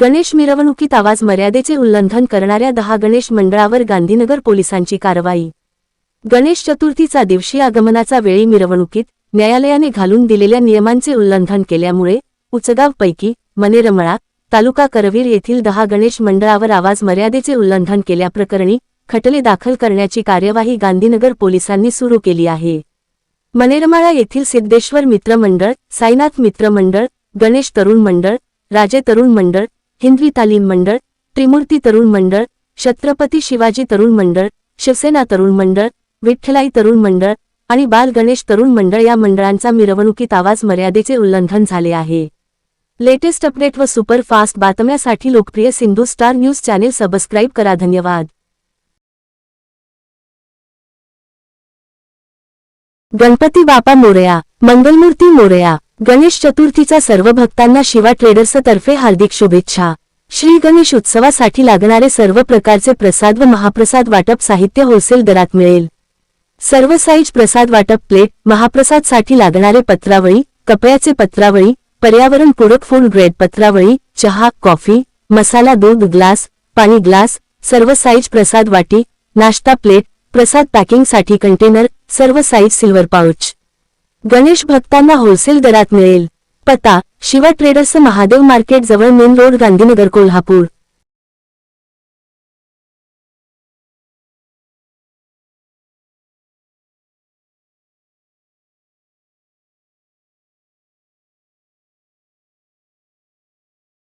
गणेश मिरवणुकीत आवाज मर्यादेचे उल्लंघन करणाऱ्या दहा गणेश मंडळावर गांधीनगर पोलिसांची कारवाई. गणेश चतुर्थीचा दिवशी आगमनाचा वेळी मिरवणुकीत न्यायालयाने घालून दिलेल्या नियमांचे उल्लंघन केल्यामुळे उचगावपैकी मनेरमळा तालुका करवीर येथील दहा गणेश मंडळावर आवाज मर्यादेचे उल्लंघन केल्याप्रकरणी खटले दाखल करण्याची कार्यवाही गांधीनगर पोलिसांनी सुरू केली आहे. मनेरमाळा येथील सिद्धेश्वर मित्र मंडळ साईनाथ मित्र मंडळ गणेश तरुण मंडळ राजे तरुण मंडळ हिंदवी तालीम मंडळ त्रिमूर्ती तरुण मंडळ छत्रपती शिवाजी तरुण मंडळ शिवसेना तरुण मंडळ विठ्ठलाई तरुण मंडळ आणि बाल गणेश तरुण मंडळ या मंडळांचा मिरवणुकीत आवाज मर्यादेचे उल्लंघन झाले आहे. लेटेस्ट अपडेट व सुपरफास्ट बातम्यासाठी लोकप्रिय Sindhu star news channel subscribe करा. धन्यवाद. गणपती बापा मोरया मंगलमूर्ती मोरया गणेश चतुर्थीचा सर्व भक्तांना शिवा ट्रेडर्सतर्फे हार्दिक शुभेच्छा. श्री गणेश उत्सवासाठी लागणारे सर्व प्रकारचे प्रसाद व महाप्रसाद वाटप साहित्य होलसेल दरात मिळेल. सर्व साईज प्रसाद वाटप प्लेट महाप्रसादसाठी लागणारे पत्रावळी कपड्याचे पत्रावळी पर्यावरण पूरक फूड ग्रेड पत्रावळी चहा कॉफी मसाला दूध ग्लास पाणी ग्लास सर्व साईज प्रसाद वाटी नाश्ता प्लेट प्रसाद पॅकिंगसाठी कंटेनर सर्व साईज सिल्वर पाउच गणेश भक्तांना होलसेल दरात मिळेल. पता शिवा ट्रेडर्स महादेव मार्केट जवळ मेन रोड गांधीनगर कोल्हापूर.